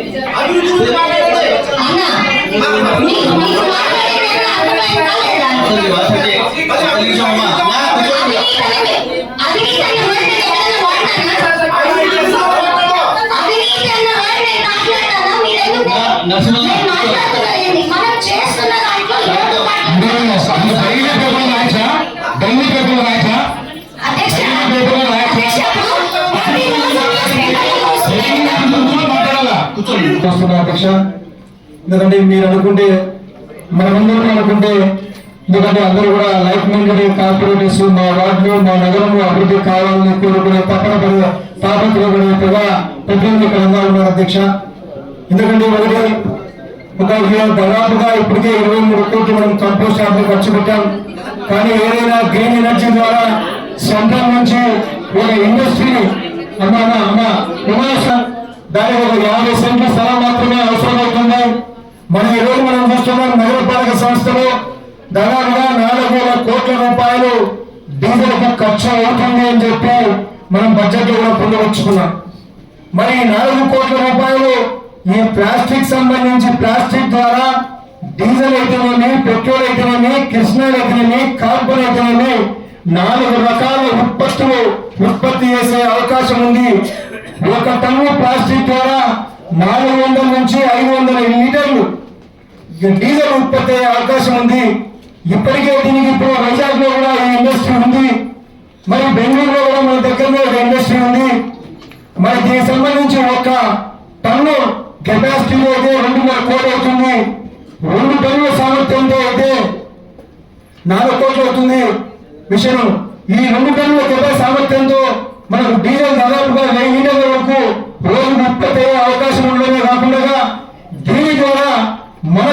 అభివృద్ధి గురించి మాట్లాడండి అన్నా మీకు మీకు మాట్లాడేది అర్థమైందా లేదా అసలు ఈ వాసనకి ఒక్క నిమిషం అమ్మా. నా కూర్చోండి. అవినీతి అన్న వర్డ్ నేను ఎక్కడైనా వాడినానా? అభివృద్ధి గురించి మాట్లాడు. అవినీతి అన్న వర్డ్ నేను మాట్లాడానా? మీరెందుకు? నా- నరసింహ నేను మాట్లాడుతున్నా ఏంది? మనం చేస్తున్న దాంట్లో ఏదో మాట్లాడుతున్నాం. డైలీ పేపర్ రాయచ్చా డైలీ పేపర్ రాయచ్చా కూర్చోండి. అధ్యక్ష. ఎందుకంటే మీరు అనుకుంటే మనమందరం అనుకుంటే ఎందుకంటే అందరూ కూడా లైఫ్ మెంటరీ కార్పొరేటర్స్ మా వార్డులు మా నగరంలో అభివృద్ధి కావాలని కోరుకునే తప్పన పడి తాపత్రయపడే ప్రజా ప్రతినిధులు ఇక్కడ ఉన్నారు అధ్యక్ష. ఎందుకంటే ఒకటి ఒక దాదాపుగా ఇప్పటికే ఇరవై మూడు కోట్లు మనం కంపోస్ట్ యాప్లో ఖర్చు పెట్టాం. కానీ ఏదైనా గ్రీన్ ఎనర్జీ ద్వారా సెంట్రల్ నుంచి ఒక ఇండస్ట్రీ అమ్మ అమ్మ అమ్మ దానికి ఒక యాభై సెంట్ల స్థలం మాత్రమే అవసరమవుతుంది. మనం ఈ రోజు మనం చూస్తున్నాం నగరపాలక సంస్థలో దాదాపుగా నాలుగు వేల కోట్ల రూపాయలు డీజిల్కు ఖర్చు అవుతుంది అని చెప్పి మనం బడ్జెట్లో కూడా పొందవచ్చుకున్నాం. మరి ఈ నాలుగు కోట్ల రూపాయలు ఈ ప్లాస్టిక్ సంబంధించి ప్లాస్టిక్ ద్వారా డీజిల్ అయితేనేమి పెట్రోల్ అయితేనేమి కృష్ణాలు అయితేనేమి కార్బన్ అయితేనేమి నాలుగు రకాల ఉత్పత్తులు ఉత్పత్తి చేసే అవకాశం ఉంది. ఒక టన్ను ప్లాస్టిక్ ద్వారా నాలుగు వందల నుంచి ఐదు వందల లీటర్లు డీజిల్ ఉత్పత్తి అయ్యే అవకాశం ఉంది. ఇప్పటికే దీనికి ఇప్పుడు వైజాగ్లో కూడా ఈ ఇండస్ట్రీ ఉంది. మరి బెంగళూరులో కూడా మన దగ్గరలో ఒక ఇండస్ట్రీ ఉంది. మరి దీనికి సంబంధించి ఒక టన్ను కెపాసిటీలో అయితే రెండున్నర కోట్లు అవుతుంది. రెండు టన్నుల సామర్థ్యంతో అయితే నాలుగు కోట్లు అవుతుంది. మిషన్ ఈ రెండు టన్నుల కెపాసిటీ సామర్థ్యంతో మనకు డీజిల్ దాదాపుగా వెయ్యి లీటర్ల వరకు రోజు ఉత్పత్తి అయ్యే అవకాశం ఉండడమే కాకుండా దీని ద్వారా మన